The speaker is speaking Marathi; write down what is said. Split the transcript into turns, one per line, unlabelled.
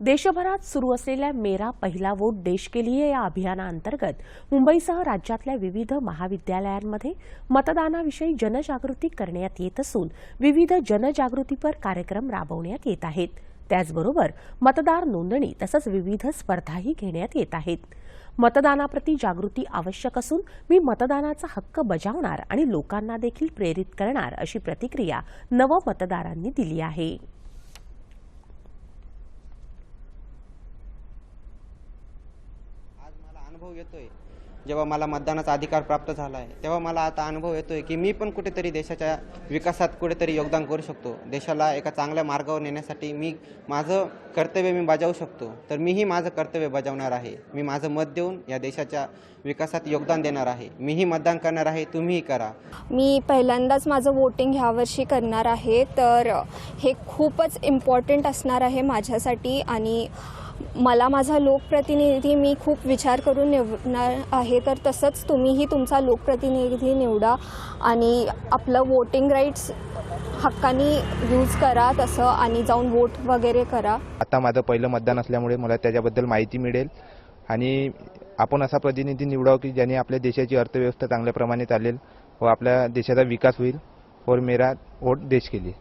देशभरात सुरू असलेल्या मेरा पहिला वोट देश के लिए या अभियानाअंतर्गत मुंबईसह राज्यातल्या विविध महाविद्यालयांमध्ये मतदानाविषयी जनजागृती करण्यात येत असून विविध जनजागृतीपर कार्यक्रम राबवण्यात येत आहेत. त्याचबरोबर मतदार नोंदणी तसंच विविध स्पर्धाही घेण्यात येत आहेत. मतदानाप्रती जागृती आवश्यक असून मी मतदानाचा हक्क बजावणार आणि लोकांना देखील प्रेरित करणार अशी प्रतिक्रिया नवमतदारांनी दिली आहे
आज मला अनुभव येतोय. जेव्हा मला मतदानाचा अधिकार प्राप्त झाला आहे तेव्हा मला आता अनुभव येतोय की मी पण कुठेतरी देशाच्या विकासात कुठेतरी योगदान करू शकतो. देशाला एका चांगल्या मार्गावर नेण्यासाठी मी माझं कर्तव्य मी बजावू शकतो. तर मीही माझं कर्तव्य बजावणार आहे. मी माझं मत देऊन या देशाच्या विकासात योगदान देणार आहे. मीही मतदान करणार आहे तुम्हीही करा.
मी पहिल्यांदाच माझं वोटिंग ह्यावर्षी करणार आहे. तर हे खूपच इम्पॉर्टंट असणार आहे माझ्यासाठी आणि मला माझा लोकप्रतिनिधी मी खूप विचार करून निवडणार आहे तर तसंच तुम्हीही तुमचा लोकप्रतिनिधी निवडा आणि आपलं वोटिंग राईट्स हक्कानी यूज करा तसं आणि जाऊन वोट वगैरे करा.
आता माझं पहिलं मतदान असल्यामुळे मला त्याच्याबद्दल माहिती मिळेल. आणि आपण असा प्रतिनिधी निवडावं की ज्याने आपल्या देशाची अर्थव्यवस्था चांगल्या प्रमाणे चालेल व आपल्या देशाचा विकास होईल. और मेरा वोट देश के लिए.